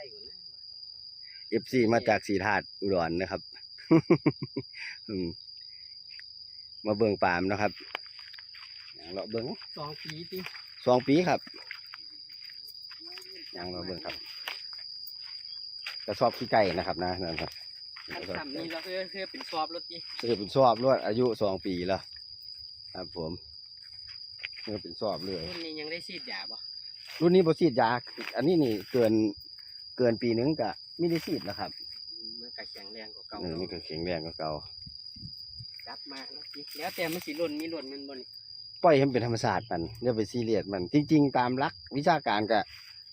ข่ก่อนนะเอฟซีมาจากสีธาตุอุดรนะครับอืมมาเบิ่งปาล์มเนาะครับอย่างเราะเบิ่งสองปีติสองปีครับอย่างเราเบิ่งครับกระสอบขี้ไก่นะครับนะนั่นครับอันต่ำนี่เราคือคือเป็นสอบรถติคือเป็นสอบรวดอายุสองปีแล้วครับผมคือเป็นสอบเลยรุ่นนี้ยังได้ฉีดยาบ่รุ่นนี้บฉีดยาอันนี้นี่เกิน เกินปีนึงกะไม่ได้ฉีดแล้วครับอืมมันก็แข็งแรงกว่าเก่าเออนี่ก็แข็งแรงกว่าเก่าจับมาเนาะติแล้วแต่มันสิหล่นมีหล่นมันบ่นี่ปล่อยให้มันเป็นธรรมชาติมันอย่าไปซีเรียสมันจริง ๆ ตามหลักวิชาการกะ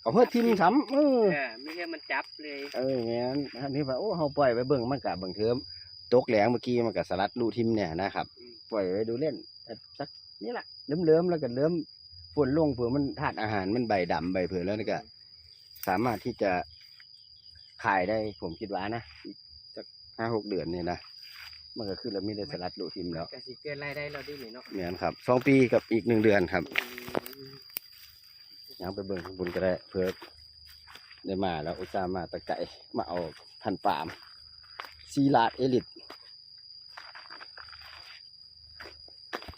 เขาเพื่อทิมซ้ำเออ เออไม่ใช่มันจับเลยเออแม่นอันนี้ว่าโอ้เฮาปล่อยไปเบิ่งมันกะเบิ่งเทิมตกแหลงเมื่อกี้มันกะสลัดรูทิมเนี่ยนะครับ ปล่อยไว้ดูเล่นแต่สักนี่แหละเริ่มๆแล้วก็เริ่มฝนลงเผื่อมันธาตุอาหารมันใบดำใบเผื่อแล้วนี่ก็ สามารถที่จะ ขายได้ผมคิดว่านะอีกสักห้าหกเดือนเนี่ยนะมันก็ขึ้นแล้วมีได้สลัดรูทิมแล้วก็สิเกินรายได้เราได้นี่เนาะเหมือนครับสองปีกับอีกหนึ่งเดือนครับอืมยังไปเบิ่งข้างบนก็ได้ เพื่อได้มาแล้วอุตส่าห์มาตะไก่มาเอาพันธุ์ปาล์มซีลาดเอลิท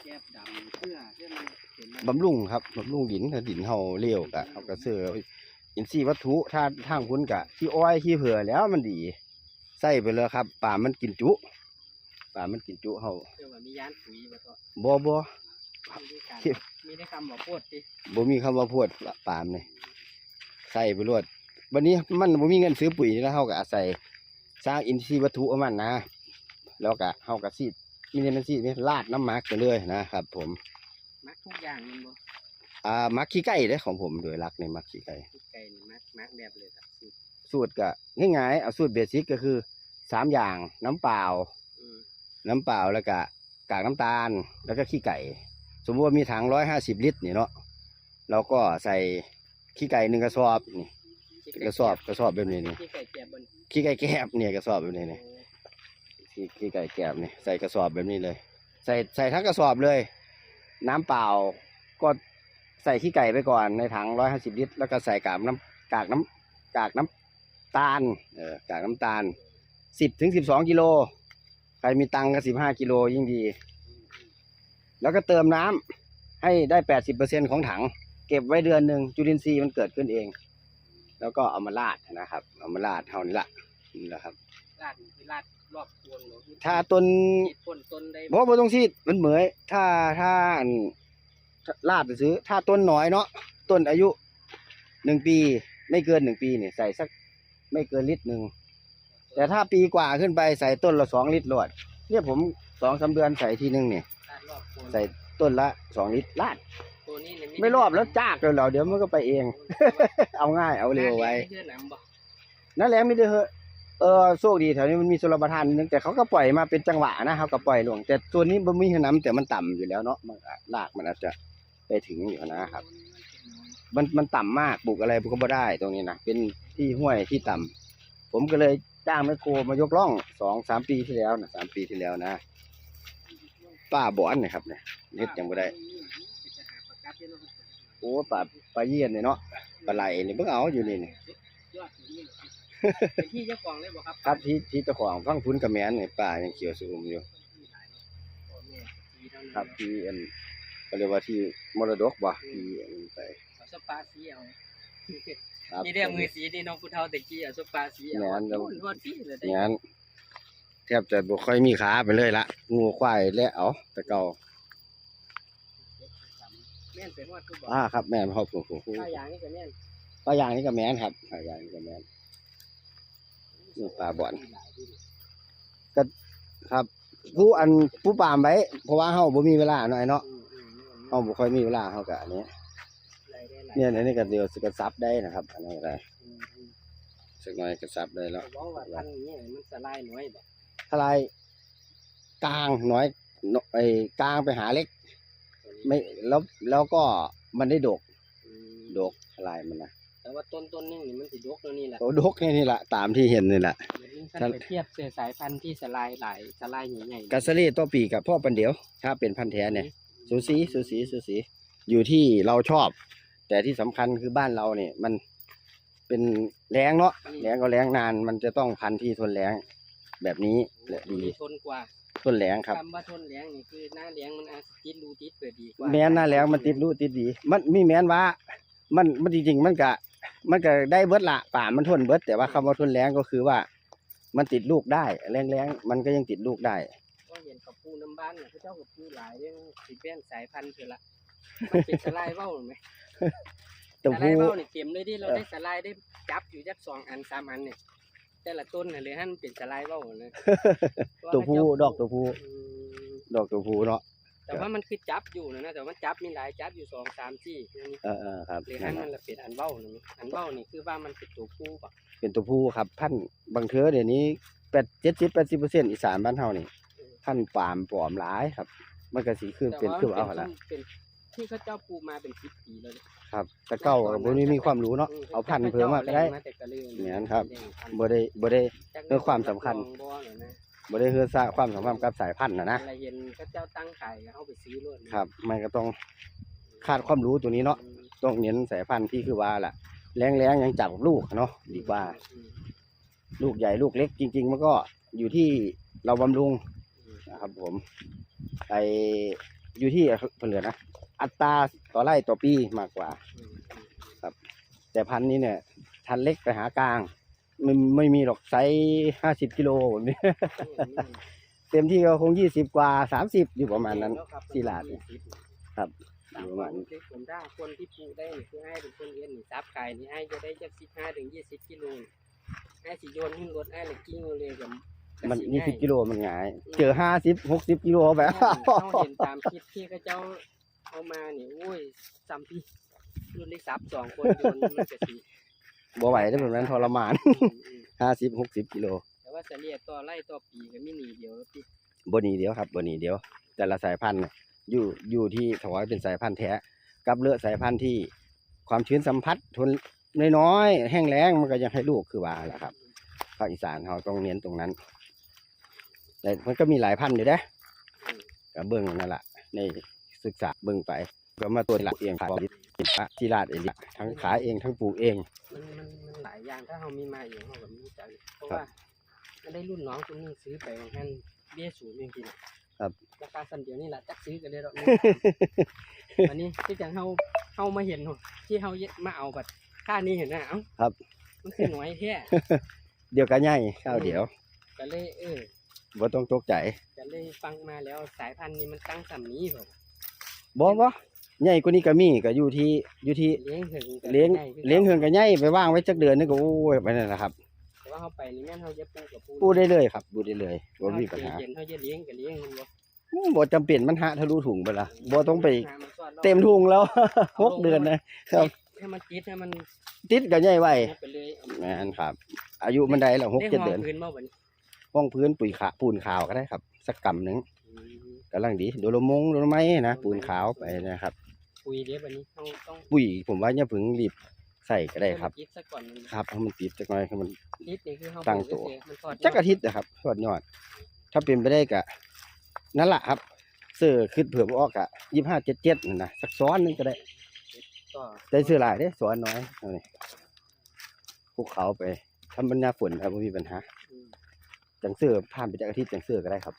แก้บดำเพื่อเพื่อมันเห็นมันบำรุงครับบำรุงดินถ้าดินเฮาเลี้ยวกะเอากระเสือ อินทรีย์วัตถุถ้าทางคุณกะขี้อ้อยขี้เผือแล้วมันดีใส่ไปเลยครับปาล์มมันกินจุปาล์มมันกินจุเฮาเพื่อว่ามียานปุ๋ยบ่เถาะบ่บ่มีได้การมีได้คำบอกโพดติบ่มีคำว่าพูดปาล์มนี่ใส่ไปรวดวันนี้มันบ่มีเงินซื้อปุ๋ยแล้วเฮาก็อาศัยสร้างอินทรีย์วัตถุเอามันนะ แล้วก็เฮาก็ซีดมีแต่มันซีดนี่ลาดน้ำหมักไปเลยนะครับ ผมมักทุกอย่างมันบ่ อ่าหมักขี้ไก่เด้อของผมโดยหลักในมักขี้ไก่ทุกไก่นี่มักมักแบบเลยครับสูตรสูตรก็ง่ายๆเอาสูตรเบสิกก็คือสามอย่างน้ำเปล่า อืมน้ำเปล่าแล้วก็กากน้ำตาลแล้วก็ขี้ไก่ สมมติว่ามีถังร้อยห้าสิบลิตรนี่เนาะเราก็ใส่ขี้ไก่หนึ่งกระสอบนี่ที่กระสอบกระสอบแบบนี้นี่ที่ไก่แก่บนขี้ไก่แกบเนี่ยกระสอบแบบนี้นี่ขี้ขี้ไก่แกบนี่ใส่กระสอบแบบนี้เลย ใส่ใส่ทั้งกระสอบเลย น้ำเปล่าก็ ใส่ขี้ไก่ไปก่อนในถังร้อยห้าสิบลิตร แล้วก็ใส่กากน้ำกากน้ำกากน้ำตาลเออกากน้ำตาลสิบถึงสิบสองกิโลใครมีตังค์ก็สิบห้ากิโลยิ่งดี แล้วก็เติมน้ำให้ได้แปดสิบเปอร์เซ็นของถัง เก็บไว้เดือนหนึ่งจุลินทรีย์มันเกิดขึ้นเอง แล้วก็เอามาราดนะครับ เอามาราดเท่านี้ละนี่แหละครับลาดคือลาดรอบโคนเนาะถ้าต้นฉีดพ่นต้นได้เพราะว่าต้องซีดมันเหมยถ้าถ้าอัน ลาดซื้อ ถ้าต้นน้อยเนาะต้นอายุหนึ่งปี ไม่เกินหนึ่งปีเนี่ยใส่สักไม่เกินลิตรหนึ่งแต่ถ้าปีกว่าขึ้นไปใส่ต้นละสองลิตรรวดเนี่ยผมสองสาเดือนใส่ทีหนึ่งเนี่ย ใส่ต้นละสองลิตรลาดไม่รอบแล้วจากเลยเหรอเดี๋ยวมันก็ไปเอง เอาง่ายเอาเร็วไว้นั่นแหละไม่ได้เหอะเออโชคดีแถวนี้มันมีชลประทานนึงแต่เขาก็ปล่อยมาเป็นจังหวะนะเขาก็ปล่อยลง แต่ตัวนี้มันมีขน้ำแต่มันต่ำอยู่แล้วเนาะมันอาจรากมันอาจจะ ไปถึงอยู่นะครับ มันมันต่ำมากปลูกอะไรก็บ่ได้ตรงนี้นะเป็นที่ห้วยที่ต่ำผมก็เลยจ้างแมคโครมายกร่องสองสามปีที่แล้วนะสามปีที่แล้วนะป้าบอนนี่ยครับเนี่ยเน็ดยังบ่ได้โอ้ปลาปลาเยี่ยนเนี่ยเนาะปลาไหลนี่เพิ่งเอาอยู่นี่นี่ยที่เจ้าของเลยบ่ครับครับที่ที่เจ้าของฟังพุ้นกระแมนเนี่ยปลายังเขียวสูงอยู่ครับที่อัน ก็เรียกว่าที่มรดกบ่ที่อันไปเอาสปาสีเอาครับ นี่เรียกมือสีนี่น้องผู้เฒ่าตะกี้เอาสปาสีเอาแม่นแล้วโอ้ยรอดพี่เลยได้งั้นแทบจะบ่ค่อยมีขาไปเลยละงูควายและเอาแต่เก่าแม่นเป็นว่าคือบอกอ่าครับแม่นครับผมผมถ้าอย่างนี้ก็แม่นปลาอย่างนี้ก็แม่นครับปลาอย่างนี้ก็แม่น นี่ปลาบ่อน ครับ ผู้อันผู้ปามไว้เพราะว่าเฮาบ่มีเวลาหน่อยเนาะอืมอืมอืม เฮาบ่ค่อยมีเวลาเฮาก็อันนี้รายได้หลายเนี่ยอันนี้ก็เดี๋ยวสิกระซับได้นะครับ อันนี้ก็ได้อืมอืมสักหน่อยกระซับได้แล้วเขาบอกว่าพันธุ์นี้มันสลายน้อยบ่ทลายกลางน้อยนไอ้กลางไปหาเล็ก ไม่แล้วแล้วก็มันได้ดกอืมดกทลายมันนะแต่ว่าต้นต้นๆนึงนี่มันสิดกแล้วนี่แหละโอ้ดกแค่นี้ละตามที่เห็นนี่แหละถ้าไปเทียบเสือสายพันธุ์ที่สลายหลายสลายใหญ่ๆกาสลีตัวปีกับพ่อปันเดียว ถ้าเป็นพันธุ์แท้เนี่ย สูสีสูสีสูสี อยู่ที่เราชอบ แต่ที่สำคัญคือบ้านเราเนี่ย มันเป็นแรงเนาะแรงก็แรงนาน มันจะต้องพันธุ์ที่ทนแรงแบบนี้แหละดีทนกว่าทนแรงครับคำว่าทนแรงนี่คือหน้าแรงมันอาจจะติดรูติดเปิดดีกว่าแม้นหน้าแรงมันติดรู้ติดดี มันมีแม้นว่า มันมันจริงๆมันก็มันก็ได้เบิดละป่ามันทนเบิด แต่ว่าคำว่าทนแรงก็คือว่า มันติดลูกได้แรงแรงๆมันก็ยังติดลูกได้ก็เห็นกับปูน้ำบ้านเนี่ยเขาเจ้ากับปูหลายเรื่องสิแป้นสายพันธุ์เถอะละมันเป็นสไลด์เว้าหรือไหมตัวสไลผู้ด์เว้าเนี่ยเต็มเลยที่เราเออได้สไลด์ได้จับอยู่จักสองอันสามอันเนี่ยแต่ละต้นน่ะเลยท่านเป็นสไลด์เว้าเลยตัวผู้ดอกตัวผู้อืมดอกตัวผู้เนาะแต่ว่ามันคือจับอยู่นะนะแต่ว่ามันจับมีหลายจับอยู่สองสามสี่นี่เออเออครับเลยท่านมันละเป็นอันเว้าหนึ่งอันเว้านี่คือว่ามันเป็นตัวผู้ปะเป็นตัวผู้ครับพันธุ์บางเทือเดี๋ยวนี้แปดเจ็ดสิบแปดสิบเปอร์เซ็นต์อีสานบ้านเฮานี่ พันธุ์ปาล์มปลอมหลายครับ มันก็สีขึ้นแต่เป็นว่าคือมันเอาเป็นหั่นละส้มเป็นที่เขาเจ้าปลูกมาเป็นสิบปีแล้วเนี่ยครับ แต่เก่าก็บ่ได้มีความรู้เนาะเอาพันธุ์เพิ่มมาก็ได้มาแต่กะเลือเหมือนครับแงพันธุ์บ่ได้บ่ได้จักเพื่อความสำคัญรับรองบ่เนี่ยนะบ่ได้เฮือสร้างความสัมพันธ์กับสายพันธุ์นะนะ อะไรเห็นเขาเจ้าตั้งขายก็เอาไปซื้อรถครับ มันก็ต้องขาดความรู้ตัวนี้เนาะ ต้องเน้นสายพันธุ์ที่คือว่าล่ะ แรงแรงๆยังจับลูกเนาะดีกว่า อืม ลูกใหญ่ลูกเล็กจริง ๆ มันก็อยู่ที่เราบำรุงอืม นะครับผมไออยู่ที่เพื่อนะ อัตราต่อไร่ต่อปีมากกว่าอืมแต่พันนี้เนี่ยทันเล็กไปหากลาง ไม่ไม่มีหรอกไซส์ห้าสิบกิโลแบบนี้เต็มที่ก็คงยี่สิบกว่าสามสิบอยู่ประมาณนั้นสี่หลาดครับอยู่ประมาณวามนี้คิดผมถ้คนที่ปลูกได้นี่คือให้เป็นคนเรียนนี่ซับขายนี่ให้จะได้จากสิบห้าถึงยี่สิบกิโลให้สิโยนขึ้นรถให้เลยกิ้งเลยกับ มันกับยี่สิบง่ายกิโลมันง่าย เจอห้าสิบหกสิบกิโลแบบเขาเห็นตามคลิปที่เขาเจ้าเอามานี่โอ้ยซ้ำพี่รุ่นได้ซับสองคนโยนมันจะสีบ่ไหวได้แบบนั้นทรมานอืมอืมห้าสิบหกสิบกิโลแต่ว่าเฉลี่ยต่อไร่ต่อปีก็มีหนีเดียวพี่บนีเดียวครับบนีเดียว แต่ละสายพันธุ์น่ะอยู่อยู่ที่ถวายเป็นสายพันธุ์แท้กับเลือสายพันธุ์ที่ความชื้นสัมผัสทนน้อยๆแห้งแล้งมันก็ยังให้ลูกคือว่าแหละครับภาคอีสานเราต้องเน้นตรงนั้น แต่มันก็มีหลายพันธุ์อยู่เด้อืมกับเบิ้งนั่นแหละในศึกษาเบิ้งไป ก็มาตัวหลักเองขายที่ราดเองทั้งขายเองทั้งปลูกเอง มันมันมันหลายอย่างถ้าเรามีมาอย่างเราแบบมีใจเพราะครับว่ามันได้รุ่นน้องคนนึงซื้อไปของท่านเบี้ยสูงจริงๆครับราคาสันเดียวนี่แหละจักซื้อกันเลยหรอกวันนี้ที่จังเฮาเฮามาเห็นที่เฮามาเอาบัดค่านี้เห็นนะเอ้าครับ มันคือหน่วยแท้เดี๋ยวก็ใหญ่ข้าวเดี๋ยวก็เลยเออ บ่ต้องตกใจก็เลยฟังมาแล้วสายพันธุ์นี้มันตั้งสำนี้ผมบ่บ่ใหญ่กว่านี้ก็มีก็อยู่ที่อยู่ที่เลี้ยงถึงก็เลี้ยงได้คือเลี้ยงเฮือนก็ใหญ่ไปว่างไว้จักเดือนนึงก็โอ้ยไปนั่นแหละครับแต่ว่าเฮาไปนี่แม่นเฮาจะปลูกกับปลูกปูได้เลยครับปูได้เลยบ่มีปัญหาเย็นเฮาจะเลี้ยงก็เลี้ยงมันบ่อืมบ่จำเป็นมันหาทะลุถุงไปละบ่ต้องไปหามันซ่อนรอบเต็มถุงแล้ว หกเดือนนะ ครับ ให้มันติดให้มันติดก็ใหญ่ไว้ไปเลยเอาแม่นครับ อายุมันได้แล้วหกได้เจ็ดห้องเดือนพื้นมาบัดนี้ ห้องพื้นปุ๋ยขาวปูนขาวก็ได้ครับ สักกำหนึงอืมกำลังดีโดโลมงโดโลไม้นะปูนขาวไปนะครับ ปุ๋ยเดี๋ยวบัดนี้ต้องต้องปุ๋ยผมว่าอย่าเพิ่งรีบใส่ก็ได้ครับให้มันติดซะก่อนมันครับให้มันติดจักหน่อยให้มันติดนี่คือเฮาตั้งตัวปลูกเฉยๆมันทอดจักอาทิตย์นะครับทอดยอด ถ้าเป็นไปได้ก็นั่นแหละครับเสื้อขึ้นเผื่อบ่ออกอะยี่ห้าเจ็ดเจ็ดนั่นนะสักซ้อนหนึงก็ได้ก็ได้เสื้อหลายเด้ซ้อนน้อยเอานี่ภูเขาไปทำบรรยาฝนครับไม่มีปัญหาอืม จังเสื้อผ่านไปจากอาทิตย์จังเสื้อก็ได้ครับ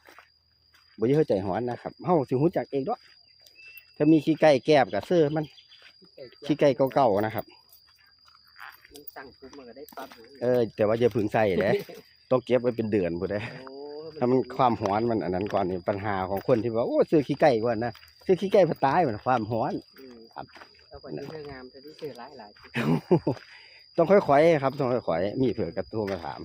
บ่อยาเข้าใจฮ้อนนะครับเฮาสิฮู้จักเองเนาะถ้ามีขี้ไก่แกบกับเสื้อมันขี้ไก่เก่าๆนะครับมันตั้งปุ๊บมันก็ได้ปั๊บลยเออ แต่ว่าอย่าเพึ่งใส่เด้ต้องเก็บไว้เป็นเดือนพุ่นเด้โอ้ถ้ามันความร้อนมันอันนั้นก่อนนี่ปัญหาของคนที่ว่าโอ้ซื้อขี้ไก่ก่อนนะซื้อขี้ไก่พะตายมันความร้อนอืมครับแล้วก็ที่เรื่องงามแต่ที่เสือหลายหลายต้องค่อยๆครับต้องค่อยๆมีเผื่อกระทู้มาถาม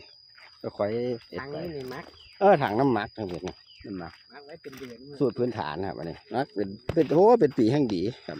ค่อยๆเอ็ดทั้งไปนี้ในมักเออถังน้ำหมักทั้งหมดนี่น้ำหมักมักไว้เป็นเดือนสูตรพื้นฐานครับอันนี้นักเป็นเป็นโอ้เป็นปีแห่งดีครับ